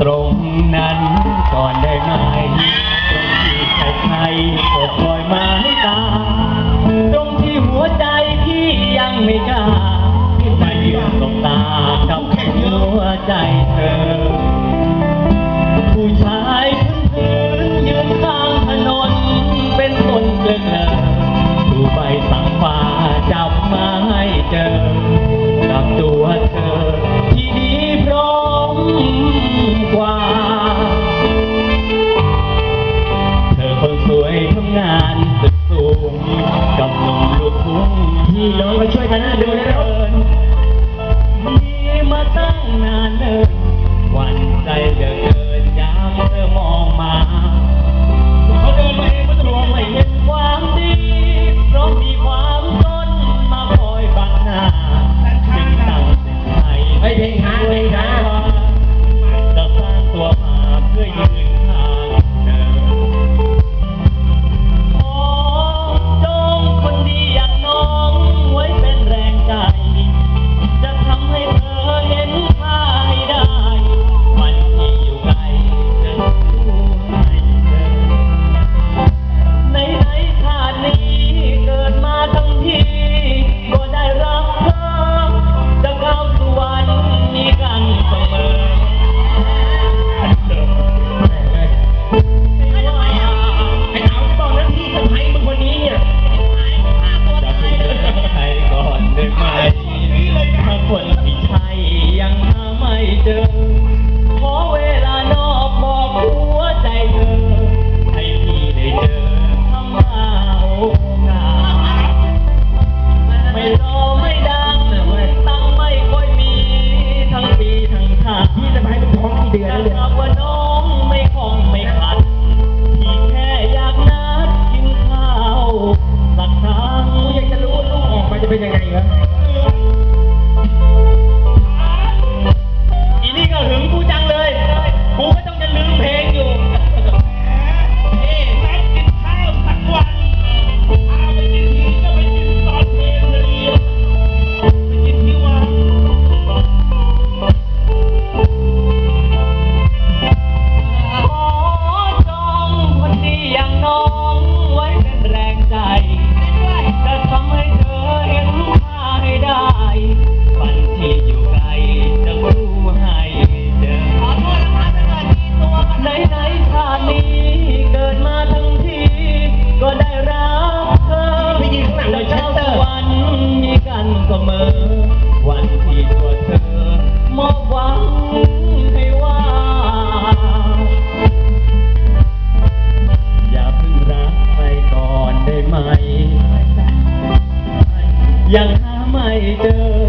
ตรงนั้นก่อนได้ไหมตรที่ใครๆก็ พี่น้องก็ช่วยกัน เป็นยังไงครับ กันเสมอ วันที่ตัวเธอมอบหวังให้ว่า อย่าเพิ่งรักไปก่อนได้ไหม ยังหาไม่เจอ